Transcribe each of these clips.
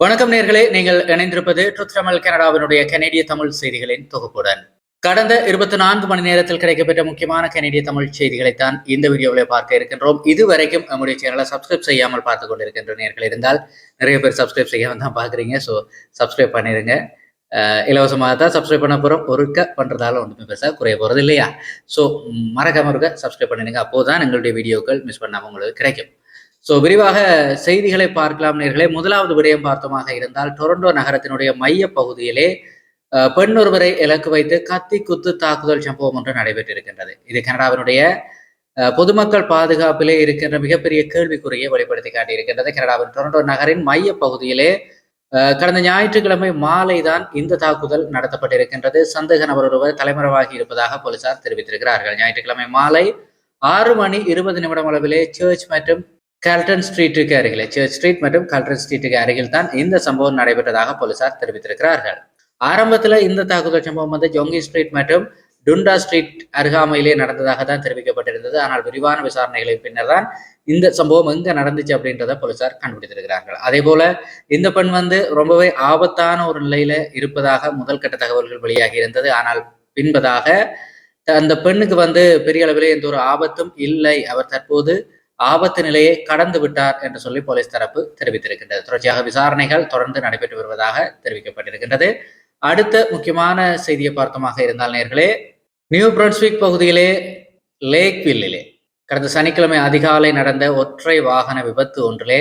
வணக்கம் நேர்களே நீங்கள் இணைந்திருப்பது ட்ருத் தமிழ் கனடாவினுடைய கனேடிய தமிழ் செய்திகளின் தொகுப்புடன். கடந்த இருபத்தி நான்கு மணி நேரத்தில் கிடைக்கப்பெற்ற முக்கியமான கனேடிய தமிழ் செய்திகளைத்தான் இந்த வீடியோவில் பார்க்க இருக்கின்றோம். இதுவரைக்கும் நம்முடைய சேனலை சப்ஸ்கிரைப் செய்யாமல் பார்த்து கொண்டிருக்கின்ற நேர்கள் இருந்தால் நிறைய பேர் சப்ஸ்கிரைப் செய்யாமல் தான் பார்க்குறீங்க. ஸோ சப்ஸ்கிரைப் பண்ணிடுங்க இலவசமாக தான் சப்ஸ்கிரைப் பண்ண போகிறோம் ஒருக்க பண்ணுறதால ஒன்றுமே பெருசாக குறைய போகிறது இல்லையா ஸோ மறக்காம இருக்க சப்ஸ்கிரைப் பண்ணிடுங்க. அப்போதான் எங்களுடைய வீடியோக்கள் மிஸ் பண்ணாமல் உங்களுக்கு கிடைக்கும். ஸோ விரிவாக செய்திகளை பார்க்கலாம் நேர்களே. முதலாவது விடயம் பார்த்தோமாக இருந்தால் டொரண்டோ நகரத்தினுடைய மைய பகுதியிலே பெண் ஒருவரை இலக்கு வைத்து கத்தி குத்து தாக்குதல் சம்பவம் ஒன்று நடைபெற்றிருக்கின்றது. இது கனடாவினுடைய பொதுமக்கள் பாதுகாப்பிலே இருக்கின்ற மிகப்பெரிய கேள்விக்குறியை வெளிப்படுத்தி காட்டியிருக்கின்றது. கனடாவின் டொரண்டோ நகரின் மைய பகுதியிலே கடந்த ஞாயிற்றுக்கிழமை மாலை தான் இந்த தாக்குதல் நடத்தப்பட்டிருக்கின்றது. சந்தேக நபர் ஒருவர் தலைமறைவாகி இருப்பதாக போலீசார் தெரிவித்திருக்கிறார்கள். ஞாயிற்றுக்கிழமை மாலை ஆறு மணி இருபது நிமிடம் அளவிலே சர்ச் மற்றும் கால்டன் ஸ்ட்ரீட்டுக்கு அருகிலே சர்ச் ஸ்ட்ரீட் மற்றும் கால்டன் ஸ்ட்ரீட்டுக்கு அருகில் தான் இந்த சம்பவம் நடைபெற்றதாக போலீசார் தெரிவித்திருக்கிறார்கள். ஆரம்பத்தில் இந்த தாக்குதல் சம்பவம் வந்து ஜொங்கி ஸ்ட்ரீட் மற்றும் டுண்டா ஸ்ட்ரீட் அருகாமையிலே நடந்ததாக தான் தெரிவிக்கப்பட்டிருந்தது. ஆனால் விரிவான விசாரணைகளை பின்னர் தான் இந்த சம்பவம் எங்க நடந்துச்சு அப்படின்றத போலீசார் கண்டுபிடித்திருக்கிறார்கள். அதே போல இந்த பெண் வந்து ரொம்பவே ஆபத்தான ஒரு நிலையில இருப்பதாக முதல் கட்ட தகவல்கள் வெளியாகி இருந்தது. ஆனால் பின்பதாக அந்த பெண்ணுக்கு வந்து பெரிய அளவிலே எந்த ஒரு ஆபத்தும் இல்லை. அவர் தற்போது ஆபத்து நிலையை கடந்து விட்டார் என்று சொல்லி போலீஸ் தரப்பு தெரிவித்திருக்கின்றது. தொடர்ச்சியாக விசாரணைகள் தொடர்ந்து நடைபெற்று வருவதாக தெரிவிக்கப்பட்டிருக்கின்றது. அடுத்த முக்கியமான செய்தியை பார்த்தமாக இருந்தால் நேர்களே நியூ பிரன்ஸ்விக் பகுதியிலே லேக் வில்லிலே கடந்த சனிக்கிழமை அதிகாலை நடந்த ஒற்றை வாகன விபத்து ஒன்றிலே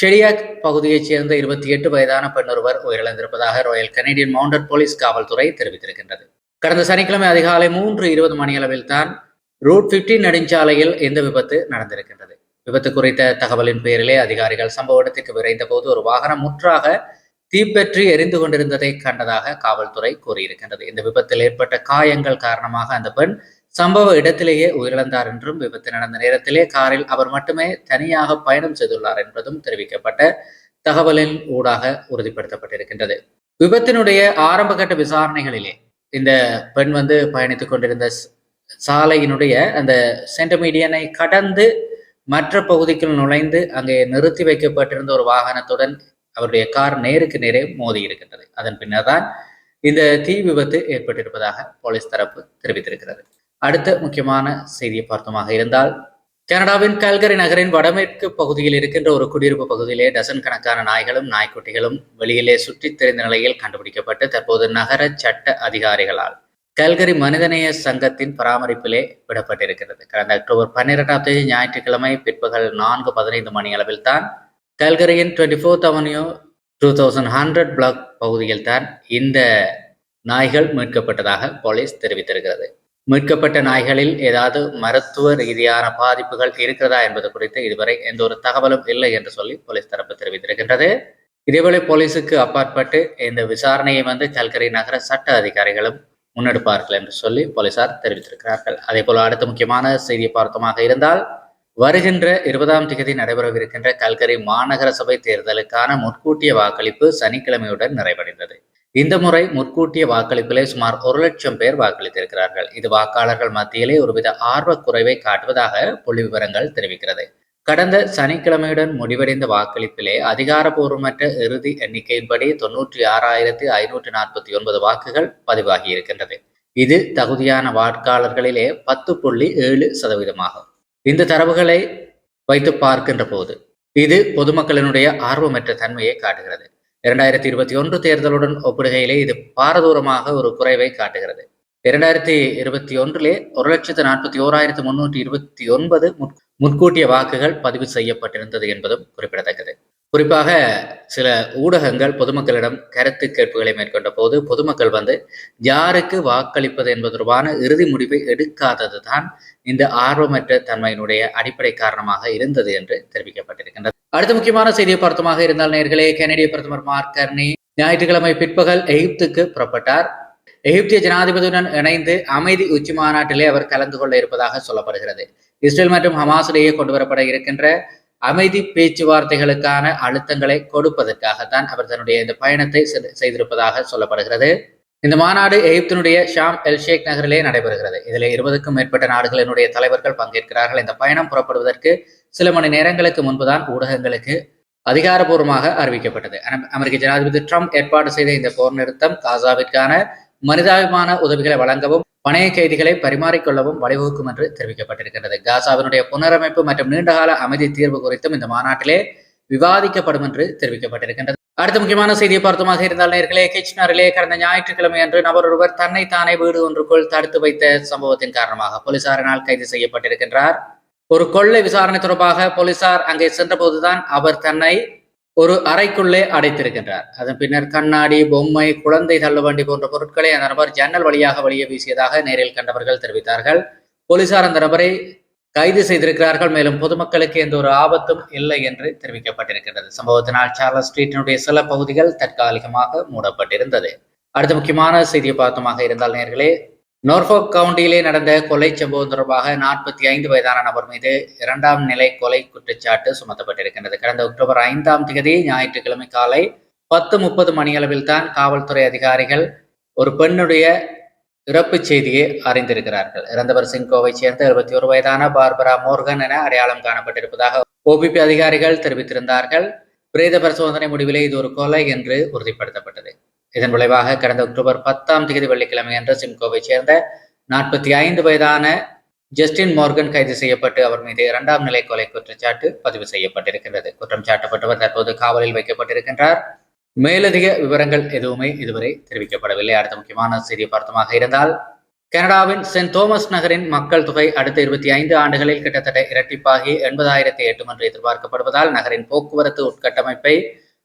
ஷெடியாக் பகுதியைச் சேர்ந்த இருபத்தி எட்டு வயதான பெண் ஒருவர் உயிரிழந்திருப்பதாக ராயல் கனேடியன் மவுண்டட் போலீஸ் காவல்துறை தெரிவித்திருக்கின்றது. கடந்த சனிக்கிழமை அதிகாலை மூன்று இருபது மணியளவில் தான் ரூட் 15 நெடுஞ்சாலையில் இந்த விபத்து நடந்திருக்கின்றது. விபத்து குறித்த தகவலின் பேரிலே அதிகாரிகள் சம்பவ இடத்திற்கு விரைந்த போது ஒரு வாகனம் முற்றாக தீப்பற்றி எரிந்து கொண்டிருந்ததை கண்டதாக காவல்துறை கூறியிருக்கின்றது. இந்த விபத்தில் ஏற்பட்ட காயங்கள் காரணமாக அந்த பெண் சம்பவ இடத்திலேயே உயிரிழந்தார் என்றும் விபத்து நடந்த நேரத்திலே காரில் அவர் மட்டுமே தனியாக பயணம் செய்துள்ளார் என்பதும் தெரிவிக்கப்பட்ட தகவலின் ஊடாக உறுதிப்படுத்தப்பட்டிருக்கின்றது. விபத்தினுடைய ஆரம்பகட்ட விசாரணைகளிலே இந்த பெண் வந்து பயணித்துக் கொண்டிருந்த சாலையினுடைய அந்த சென்டமீடியனை கடந்து மற்ற பகுதிக்குள் நுழைந்து அங்கே நிறுத்தி வைக்கப்பட்டிருந்த ஒரு வாகனத்துடன் அவருடைய கார் நேருக்கு நேரே மோதி இருக்கின்றது. அதன் பின்னர் தான் இந்த தீ விபத்து ஏற்பட்டிருப்பதாக போலீஸ் தரப்பு தெரிவித்திருக்கிறது. அடுத்த முக்கியமான செய்தியை பார்த்தோமாக இருந்தால் கனடாவின் கல்கரி நகரின் வடமேற்கு பகுதியில் இருக்கின்ற ஒரு குடியிருப்பு பகுதியிலே டசன் கணக்கான நாய்களும் நாய்க்குட்டிகளும் வெளியிலே சுற்றித் தெரிந்த நிலையில் கண்டுபிடிக்கப்பட்டு தற்போது நகர சட்ட அதிகாரிகளால் கல்கரி மனிதநேய சங்கத்தின் பராமரிப்பிலே விடப்பட்டிருக்கிறது. கடந்த அக்டோபர் பன்னிரெண்டாம் தேதி ஞாயிற்றுக்கிழமை பிற்பகல் நான்கு பதினைந்து மணி அளவில் தான் கல்கரியின் twenty fourth avenue two thousand hundred block பகுதியில் தான் இந்த நாய்கள் மீட்கப்பட்டதாக போலீஸ் தெரிவித்திருக்கிறது. மீட்கப்பட்ட நாய்களில் ஏதாவது மருத்துவ ரீதியான பாதிப்புகள் இருக்கிறதா என்பது குறித்து இதுவரை எந்த ஒரு தகவலும் இல்லை என்று சொல்லி போலீஸ் தரப்பு தெரிவித்திருக்கின்றது. இதேவேளை போலீஸுக்கு அப்பாற்பட்டு இந்த விசாரணையை வந்து கல்கரி நகர சட்ட அதிகாரிகளும் முன்னெடுப்பார்கள் என்று சொல்லி போலீசார் தெரிவித்திருக்கிறார்கள். அதே போல அடுத்த முக்கியமான செய்தியை பார்த்தோமாக இருந்தால் வருகின்ற இருபதாம் தேதி நடைபெறவிருக்கின்ற கல்கரி மாநகர சபை தேர்தலுக்கான முற்கூட்டிய வாக்களிப்பு சனிக்கிழமையுடன் நிறைவடைந்தது. இந்த முறை முற்கூட்டிய வாக்களிப்பிலே சுமார் ஒரு லட்சம் பேர் வாக்களித்திருக்கிறார்கள். இது வாக்காளர்கள் மத்தியிலே ஒருவித ஆர்வக் குறைவை காட்டுவதாக புள்ளி விவரங்கள் தெரிவிக்கிறது. கடந்த சனிக்கிழமையுடன் முடிவடைந்த வாக்களிப்பிலே அதிகாரப்பூர்வமற்ற இறுதி எண்ணிக்கையின்படி தொன்னூற்றி ஆறாயிரத்தி ஐநூற்றி நாற்பத்தி ஒன்பது வாக்குகள் பதிவாகி இருக்கின்றது இது தகுதியான வாக்காளர்களிலே பத்து புள்ளி ஏழு சதவீதமாகும். இந்த தரவுகளை வைத்து பார்க்கின்ற போது இது பொதுமக்களினுடைய ஆர்வமற்ற தன்மையை காட்டுகிறது. இரண்டாயிரத்தி இருபத்தி ஒன்று தேர்தலுடன் ஒப்பிடுகையிலே இது பாரதூரமாக ஒரு குறைவை காட்டுகிறது. இரண்டாயிரத்தி இருபத்தி ஒன்றிலே ஒரு லட்சத்து நாற்பத்தி ஓராயிரத்து முன்னூற்றி இருபத்தி ஒன்பது முன்கூட்டிய வாக்குகள் பதிவு செய்யப்பட்டிருந்தது என்பதும் குறிப்பிடத்தக்கது. குறிப்பாக சில ஊடகங்கள் பொதுமக்களிடம் கருத்து கேட்புகளை மேற்கொண்ட போது பொதுமக்கள் வந்து யாருக்கு வாக்களிப்பது என்பது தொடர்பான இறுதி முடிவை எடுக்காதது தான் இந்த ஆர்வமற்ற தன்மையினுடைய அடிப்படை காரணமாக இருந்தது என்று தெரிவிக்கப்பட்டிருக்கின்றது. அடுத்த முக்கியமான செய்தியை பார்த்தமாக இருந்தால் நேர்களே கனடிய பிரதமர் மார்க் கர்னி ஞாயிற்றுக்கிழமை பிற்பகல் எகிப்துக்கு புறப்பட்டார். எகிப்திய ஜனாதிபதியுடன் இணைந்து அமைதி உச்சி மாநாட்டிலே அவர் கலந்து கொள்ள இருப்பதாக சொல்லப்படுகிறது. இஸ்ரேல் மற்றும் ஹமாஸிடையே கொண்டு வரப்பட இருக்கின்ற அமைதி பேச்சுவார்த்தைகளுக்கான அழுத்தங்களை கொடுப்பதற்காகத்தான் அவர் தன்னுடைய இந்த பயணத்தை செய்திருப்பதாக சொல்லப்படுகிறது. இந்த மாநாடு எகிப்தினுடைய ஷாம் எல் ஷேக் நகரிலே நடைபெறுகிறது. இதில் இருபதுக்கும் மேற்பட்ட நாடுகளினுடைய தலைவர்கள் பங்கேற்கிறார்கள். இந்த பயணம் புறப்படுவதற்கு சில மணி நேரங்களுக்கு முன்புதான் ஊடகங்களுக்கு அதிகாரபூர்வமாக அறிவிக்கப்பட்டது. அமெ- அமெரிக்க ஜனாதிபதி ட்ரம்ப் ஏற்பாடு செய்த இந்த போர் நிறுத்தம் காசாவிற்கான மனிதாபிமான உதவிகளை வழங்கவும் பணைய கைதிகளை பரிமாறிக்கொள்ளவும் வழிவகுக்கும் என்று தெரிவிக்கப்பட்டிருக்கிறது காசாவினுடைய புனரமைப்பு மற்றும் நீண்டகால அமைதி தீர்வு குறித்தும் இந்த மாநாட்டிலே விவாதிக்கப்படும் என்று தெரிவிக்கப்பட்டிருக்கின்றது. அடுத்த முக்கியமான செய்தியை பார்த்தமாக இருந்தால் நேர்களே கிச்னரிலே கடந்த ஞாயிற்றுக்கிழமை அன்று நபர் ஒருவர் தன்னை தானே வீடு ஒன்றுக்குள் தடுத்து வைத்த சம்பவத்தின் காரணமாக போலீசாரினால் கைது செய்யப்பட்டிருக்கின்றார். ஒரு கொள்ளை விசாரணை தொடர்பாக போலீசார் அங்கே சென்றபோதுதான் அவர் தன்னை ஒரு அறைக்குள்ளே அடைத்திருக்கின்றார். அதன் பின்னர் கண்ணாடி பொம்மை குழந்தை தள்ளுவண்டி போன்ற பொருட்களை அந்த நபர் ஜன்னல் வழியாக வெளியே வீசியதாக நேரில் கண்டவர்கள் தெரிவித்தார்கள். போலீசார் அந்த நபரை கைது செய்திருக்கிறார்கள். மேலும் பொதுமக்களுக்கு எந்த ஒரு ஆபத்தும் இல்லை என்று தெரிவிக்கப்பட்டிருக்கிறது சம்பவத்தினால் சார்லஸ் ஸ்ட்ரீட்டினுடைய சில பகுதிகள் தற்காலிகமாக மூடப்பட்டிருந்தது. அடுத்த முக்கியமான செய்தியை பார்த்தமாக இருந்தால் நேர்களே நோர்ஃபோக் கவுண்டியிலே நடந்த கொலை சம்பவம் தொடர்பாக நாற்பத்தி ஐந்து வயதான நபர் மீது இரண்டாம் நிலை கொலை குற்றச்சாட்டு சுமத்தப்பட்டிருக்கின்றது. கடந்த அக்டோபர் ஐந்தாம் தேதி ஞாயிற்றுக்கிழமை காலை பத்து முப்பது மணியளவில் தான் காவல்துறை அதிகாரிகள் ஒரு பெண்ணுடைய இறப்பு செய்தியை அறிந்திருக்கிறார்கள். இறந்தவர் சிங்கோவை சேர்ந்த இருபத்தி ஒரு வயதான பார்பரா மோர்கன் என அடையாளம் காணப்பட்டிருப்பதாக ஓபிபி அதிகாரிகள் தெரிவித்திருந்தார்கள். பிரேத பரிசோதனை முடிவிலே இது ஒரு கொலை என்று உறுதிப்படுத்தப்பட்டது. இதன் விளைவாக கடந்த அக்டோபர் பத்தாம் தேதி வெள்ளிக்கிழமை அன்று சிம்கோவை சேர்ந்த நாற்பத்தி ஐந்து வயதான ஜஸ்டின் மோர்கன் கைது செய்யப்பட்டு அவர் மீது இரண்டாம் நிலை கொலை குற்றச்சாட்டு பதிவு செய்யப்பட்டிருக்கின்றது. குற்றம் சாட்டப்பட்டவர் தற்போது காவலில் வைக்கப்பட்டிருக்கின்றார். மேலதிக விவரங்கள் எதுவுமே இதுவரை தெரிவிக்கப்படவில்லை. அடுத்த முக்கியமான செய்தி பார்த்தமாக இருந்தால் கனடாவின் சென்ட் தோமஸ் நகரின் மக்கள் தொகை அடுத்த இருபத்தி ஐந்து ஆண்டுகளில் கிட்டத்தட்ட இரட்டிப்பாகி எண்பதாயிரத்தை எட்டும் என்று எதிர்பார்க்கப்படுவதால் நகரின் போக்குவரத்து உட்கட்டமைப்பை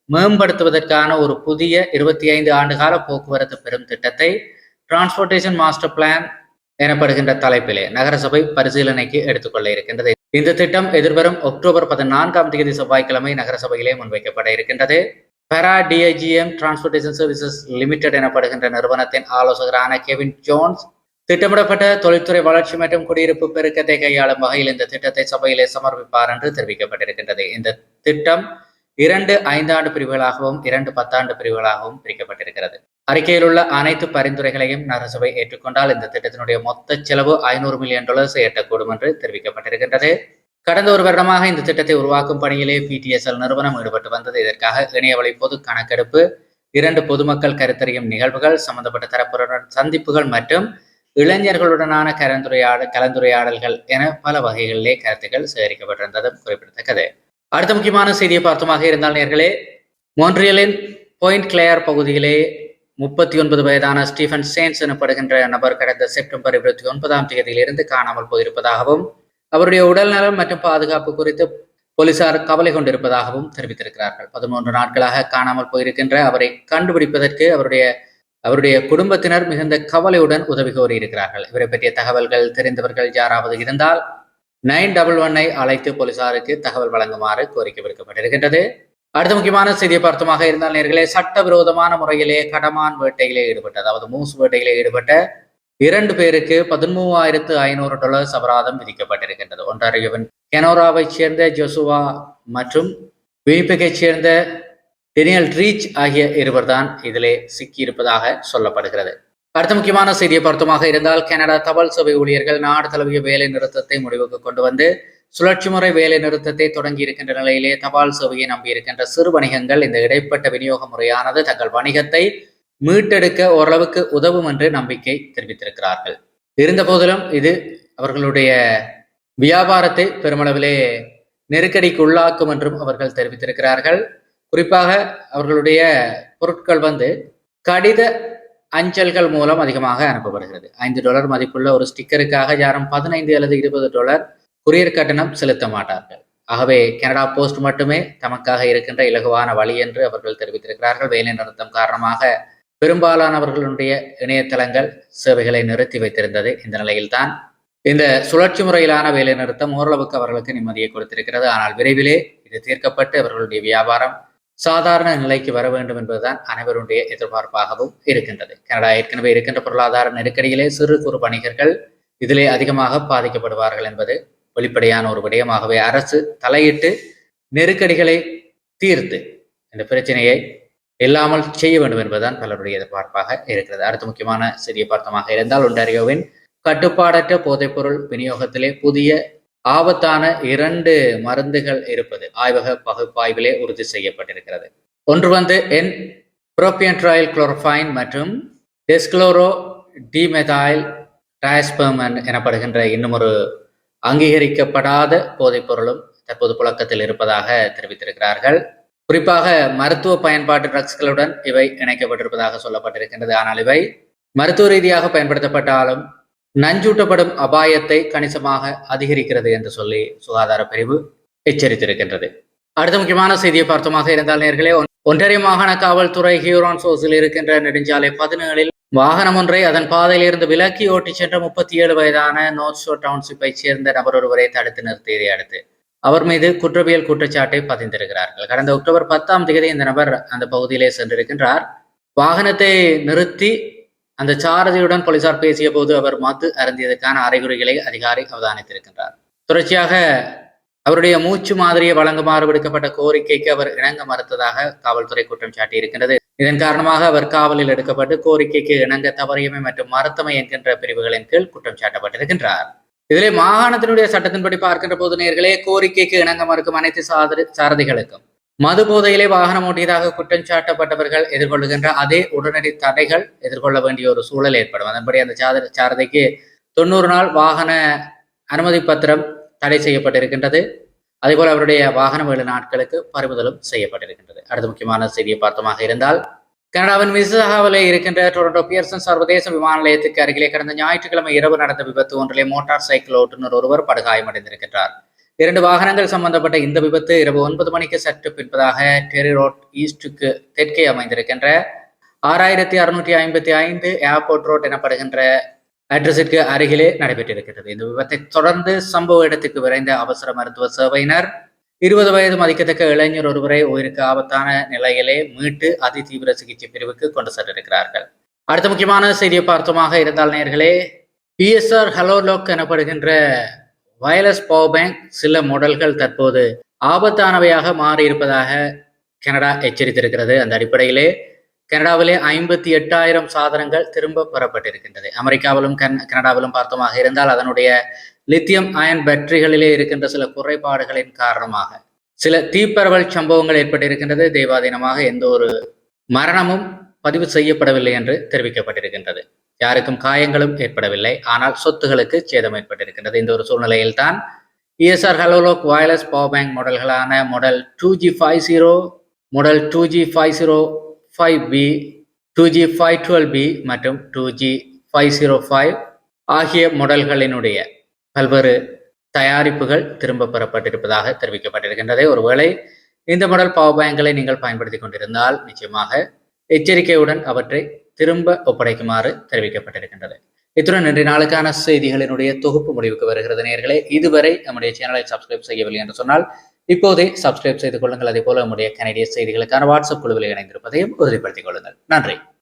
மேம்படுத்துவதற்கான ஒரு புதிய இருபத்தி ஐந்து ஆண்டுகால போக்குவரத்து பெரும் திட்டத்தை டிரான்ஸ்போர்ட்டேஷன் மாஸ்டர் பிளான் எனப்படுகின்ற தலைப்பிலே நகரசபை பரிசீலனைக்கு எடுத்துக்கொள்ள இருக்கின்றது. இந்த திட்டம் எதிர்வரும் அக்டோபர் பதினான்காம் தேதி செவ்வாய்க்கிழமை நகரசபையிலே முன்வைக்கப்பட இருக்கின்றது. பெரா டிஐஜிஎம் டிரான்ஸ்போர்ட்டேஷன் சர்வீசஸ் லிமிடெட் எனப்படுகின்ற நிறுவனத்தின் ஆலோசகரான கெவின் ஜோன்ஸ் திட்டமிடப்பட்ட தொழில்துறை வளர்ச்சி மற்றும் குடியிருப்பு பெருக்கத்தை கையாளும் வகையில் இந்த திட்டத்தை சபையிலே சமர்ப்பிப்பார் என்று தெரிவிக்கப்பட்டிருக்கின்றது. இந்த திட்டம் இரண்டு ஐந்தாண்டு பிரிவுகளாகவும் இரண்டு பத்தாண்டு பிரிவுகளாகவும் பிரிக்கப்பட்டிருக்கிறது. அறிக்கையில் உள்ள அனைத்து பரிந்துரைகளையும் நகரசபை ஏற்றுக்கொண்டால் இந்த திட்டத்தினுடைய மொத்த செலவு ஐநூறு மில்லியன் டாலர்ஸ் எட்டக்கூடும் என்று தெரிவிக்கப்பட்டிருக்கின்றது. கடந்த ஒரு வருடமாக இந்த திட்டத்தை உருவாக்கும் பணியிலே பிடிஎஸ்எல் நிறுவனம் ஈடுபட்டு வந்தது. இதற்காக இணையவழி பொது கணக்கெடுப்பு இரண்டு பொதுமக்கள் கருத்தறியும் நிகழ்வுகள் சம்பந்தப்பட்ட தரப்புடன் சந்திப்புகள் மற்றும் இளைஞர்களுடனான கலந்துரையாடல் கலந்துரையாடல்கள் என பல வகைகளிலே கருத்துக்கள் சேகரிக்கப்பட்டிருந்ததும் குறிப்பிடத்தக்கது. அடுத்த முக்கியமான செய்தியை பார்த்தோமாக இருந்தால் நேர்களே மோன்ரியலின் பாயிண்ட் கிளேயர் பகுதியிலே முப்பத்தி ஒன்பது வயதான ஸ்டீஃபன் சேன்ஸ் எனப்படுகின்ற நபர் கடந்த செப்டம்பர் இருபத்தி ஒன்பதாம் தேதியிலிருந்து காணாமல் போயிருப்பதாகவும் அவருடைய உடல்நலம் மற்றும் பாதுகாப்பு குறித்து போலீசார் கவலை கொண்டிருப்பதாகவும் தெரிவித்திருக்கிறார்கள். பதிமூன்று நாட்களாக காணாமல் போயிருக்கின்ற அவரை கண்டுபிடிப்பதற்கு அவருடைய அவருடைய குடும்பத்தினர் மிகுந்த கவலையுடன் உதவி கோரியிருக்கிறார்கள். இவரை பற்றிய தகவல்கள் தெரிந்தவர்கள் யாராவது இருந்தால் நைன் டபுள் ஒன்னை அழைத்து போலீசாருக்கு தகவல் வழங்குமாறு கோரிக்கை விடுக்கப்பட்டிருக்கின்றது அடுத்த முக்கியமான செய்தியை பார்த்தமாக இருந்தால் நேர்களே சட்டவிரோதமான முறையிலே கடமான் வேட்டையிலே ஈடுபட்ட அதாவது மூஸ் வேட்டையிலே ஈடுபட்ட இரண்டு பேருக்கு பதிமூவாயிரத்து ஐநூறு டாலர்ஸ் அபராதம் விதிக்கப்பட்டிருக்கின்றது. ஒன்றாரியவன் கெனோராவைச் சேர்ந்த ஜோசுவா மற்றும் வினிபெக்கைச் சேர்ந்த டெனியல் ரீச் ஆகிய இருவர்தான் இதிலே சிக்கியிருப்பதாக சொல்லப்படுகிறது. அடுத்த முக்கியமான செய்தியை பொருத்தமாக இருந்தால் கனடா தபால் சபை ஊழியர்கள் நாடு தழுவிய வேலை நிறுத்தத்தை முடிவுக்கு கொண்டு வந்து சுழற்சி முறை வேலை நிறுத்தத்தை தொடங்கி இருக்கின்ற நிலையிலே தபால் சேவையை நம்பியிருக்கின்ற சிறு வணிகங்கள் இந்த இடைப்பட்ட விநியோக முறையானது தங்கள் வணிகத்தை மீட்டெடுக்க ஓரளவுக்கு உதவும் என்று நம்பிக்கை தெரிவித்திருக்கிறார்கள். இருந்த போதிலும் இது அவர்களுடைய வியாபாரத்தை பெருமளவிலே நெருக்கடிக்கு உள்ளாக்கும் என்றும் அவர்கள் தெரிவித்திருக்கிறார்கள். குறிப்பாக அவர்களுடைய பொருட்கள் வந்து கடித அஞ்சல்கள் மூலம் அதிகமாக அனுப்பப்படுகிறது. ஐந்து டாலர் மதிப்புள்ள ஒரு ஸ்டிக்கருக்காக யாரும் பதினைந்து அல்லது இருபது டாலர் குரியர் கட்டணம் செலுத்த மாட்டார்கள். ஆகவே கனடா போஸ்ட் மட்டுமே தமக்காக இருக்கின்ற இலகுவான வழி என்று அவர்கள் தெரிவித்திருக்கிறார்கள். வேலை நிறுத்தம் காரணமாக பெரும்பாலானவர்களுடைய இணையதளங்கள் சேவைகளை நிறுத்தி வைத்திருந்தது. இந்த நிலையில்தான் இந்த சுழற்சி முறையிலான வேலை நிறுத்தம் ஓரளவுக்கு அவர்களுக்கு நிம்மதியை கொடுத்திருக்கிறது. ஆனால் விரைவிலே இது தீர்க்கப்பட்டு அவர்களுடைய வியாபாரம் சாதாரண நிலைக்கு வர வேண்டும் என்பதுதான் அனைவருடைய எதிர்பார்ப்பாகவும் இருக்கின்றது. கனடா ஏற்கனவே இருக்கின்ற பொருளாதார நெருக்கடியிலே சிறு குறு வணிகர்கள் இதிலே அதிகமாக பாதிக்கப்படுவார்கள் என்பது வெளிப்படையான ஒரு விடயமாகவே அரசு தலையிட்டு நெருக்கடிகளை தீர்த்து இந்த பிரச்சனையை இல்லாமல் செய்ய வேண்டும் என்பதுதான் பலருடைய எதிர்பார்ப்பாக இருக்கிறது. அடுத்த முக்கியமான சிறிய பார்த்தமாக இருந்தால் ஒன்டாரியோவின் கட்டுப்பாடற்ற போதைப்பொருள் விநியோகத்திலே புதிய ஆபத்தான இரண்டு மருந்துகள் இருப்பது ஆய்வக பகுப்பாய்விலே உறுதி செய்யப்பட்டிருக்கிறது. ஒன்று வந்து என் புரோபியன்ட்ராயில் குளோரோஃபைன் மற்றும் டெஸ்க்ளோரோ டிமெதாயில் டயஸ்பர்மன் எனப்படுகின்ற இன்னும் ஒரு அங்கீகரிக்கப்படாத போதைப்பொருளும் தற்போது புழக்கத்தில் இருப்பதாக தெரிவித்திருக்கிறார்கள். குறிப்பாக மருத்துவ பயன்பாட்டு ட்ரக்ஸ்களுடன் இவை இணைக்கப்பட்டிருப்பதாக சொல்லப்பட்டிருக்கின்றது. ஆனால் இவை மருத்துவ ரீதியாக பயன்படுத்தப்பட்டாலும் நஞ்சூட்டப்படும் அபாயத்தை கணிசமாக அதிகரிக்கிறது என்று சொல்லி சுகாதார பிரிவு எச்சரித்திருக்கின்றது. அடுத்த முக்கியமான செய்தியை பார்த்தமாக இருந்தால் நேர்களே ஒன்றரை மாகாண காவல்துறை ஹியூரான் சோஸில் இருக்கின்ற நெடுஞ்சாலை பதினேழில் வாகனம் ஒன்றை அதன் பாதையில் இருந்து விலக்கி ஓட்டிச் சென்ற முப்பத்தி ஏழு வயதான நோர்த் ஷோ டவுன்ஷிப்பை சேர்ந்த நபர் ஒருவரை தடுத்து நிறுத்தியதை அடுத்து அவர் மீது குற்றவியல் குற்றச்சாட்டை பதிந்திருக்கிறார்கள். கடந்த அக்டோபர் பத்தாம் தேதி இந்த நபர் அந்த பகுதியிலே சென்றிருக்கின்றார். வாகனத்தை நிறுத்தி அந்த சாரதியுடன் போலீசார் பேசிய போது அவர் மது அருந்தியதற்கான அறிகுறிகளை அதிகாரி அவதானித்திருக்கின்றார். தொடர்ச்சியாக அவருடைய மூச்சு மாதிரியை வழங்குமாறு விடுக்கப்பட்ட கோரிக்கைக்கு அவர் இணங்க மறுத்ததாக காவல்துறை குற்றம் சாட்டியிருக்கின்றது. இதன் காரணமாக அவர் காவலில் எடுக்கப்பட்டு கோரிக்கைக்கு இணங்க தவறியமை மற்றும் மருத்துவமை என்கின்ற பிரிவுகளின் கீழ் குற்றம் சாட்டப்பட்டிருக்கின்றார். இதிலே மாகாணத்தினுடைய சட்டத்தின்படி பார்க்கின்ற போது நேர்களே கோரிக்கைக்கு இணங்க மறுக்கும் அனைத்து சாரதிகளுக்கும் மது போதையிலே வாகனம் ஓட்டியதாக குற்றம் சாட்டப்பட்டவர்கள் எதிர்கொள்ளுகின்ற அதே உடனடி தடைகள் எதிர்கொள்ள வேண்டிய ஒரு சூழல் ஏற்படும். அதன்படி அந்த சாத சாரதிக்கு தொண்ணூறு நாள் வாகன அனுமதி பத்திரம் தடை செய்யப்பட்டிருக்கின்றது. அதேபோல் அவருடைய வாகனம் ஏழு நாட்களுக்கு பறிமுதலும் செய்யப்பட்டிருக்கின்றது. அடுத்த முக்கியமான செய்தியை பார்த்தமாக இருந்தால் கனடாவின் மிசிசாகாவிலே இருக்கின்ற டொரண்டோ பியர்சன் சர்வதேச விமான நிலையத்துக்கு அருகிலே கடந்த ஞாயிற்றுக்கிழமை இரவு நடந்த விபத்து ஒன்றிலே மோட்டார் சைக்கிள் ஓட்டுநர் ஒருவர் படுகாயமடைந்திருக்கின்றார். இரண்டு வாகனங்கள் சம்பந்தப்பட்ட இந்த விபத்து இரவு ஒன்பது மணிக்கு சற்று பின்பதாக டெரி ரோட் ஈஸ்டுக்கு தெற்கே அமைந்திருக்கின்ற ஆறாயிரத்தி அறுநூற்றி ஐம்பத்தி ஐந்து ஏர்போர்ட் ரோட் எனப்படுகின்ற அட்ரஸிற்கு அருகிலே நடைபெற்றிருக்கிறது இந்த விபத்தை தொடர்ந்து சம்பவ இடத்துக்கு விரைந்த அவசர மருத்துவ சேவையினர் இருபது வயது மதிக்கத்தக்க இளைஞர் ஒருவரை உயிருக்கு ஆபத்தான நிலையிலே மீட்டு அதி தீவிர சிகிச்சை பிரிவுக்கு கொண்டு சென்றிருக்கிறார்கள். அடுத்த முக்கியமான செய்தியை பார்த்தோமாக இருந்தால் நேர்களே பிஎஸ்ஆர் ஹலோலோக் எனப்படுகின்ற வயர்லெஸ் பவர் பேங்க் சில மாடல்கள் தற்போது ஆபத்தானவையாக மாறி இருப்பதாக கனடா எச்சரித்திருக்கிறது. அந்த அடிப்படையிலே கனடாவிலே ஐம்பத்தி எட்டாயிரம் சாதனங்கள் திரும்ப பெறப்பட்டிருக்கின்றது. அமெரிக்காவிலும் கன் கனடாவிலும் பார்த்தோமாக இருந்தால் அதனுடைய லித்தியம் அயன் பேட்டரிகளிலே இருக்கின்ற சில குறைபாடுகளின் காரணமாக சில தீப்பரவல் சம்பவங்கள் ஏற்பட்டிருக்கின்றது. தெய்வாதீனமாக எந்த ஒரு மரணமும் பதிவு செய்யப்படவில்லை என்று தெரிவிக்கப்பட்டிருக்கின்றது. யாருக்கும் காயங்களும் ஏற்படவில்லை. ஆனால் சொத்துகளுக்கு சேதம் ஏற்பட்டிருக்கின்றது. இந்த ஒரு சூழ்நிலையில் தான் ESR HaloLock wireless power bank மாடல்களான model two G five zero model two G five zero five B two G five twelve B மற்றும் two G five zero five ஆகிய மாடல்களினுடைய பல்வேறு தயாரிப்புகள் திரும்ப பெறப்பட்டிருப்பதாக தெரிவிக்கப்பட்டிருக்கின்றது ஒருவேளை இந்த மாடல் பவர் பேங்க்களை நீங்கள் பயன்படுத்தி கொண்டிருந்தால் நிச்சயமாக எச்சரிக்கையுடன் அவற்றை திரும்ப ஒப்படைக்குமாறு தெரிவிக்கப்பட்டிருக்கின்றது. இத்துடன் இன்றைய நாளுக்கான செய்திகளினுடைய தொகுப்பு முடிவுக்கு வருகிறது நேர்களே. இதுவரை நம்முடைய சேனலை சப்ஸ்கிரைப் செய்யவில்லை என்று சொன்னால் இப்போதே சப்ஸ்கிரைப் செய்து கொள்ளுங்கள். அதே போல நம்முடைய கனடிய செய்திகளுக்கான வாட்ஸ்அப் குழுவில் இணைந்திருப்பதையும் உறுதிப்படுத்திக் கொள்ளுங்கள். நன்றி.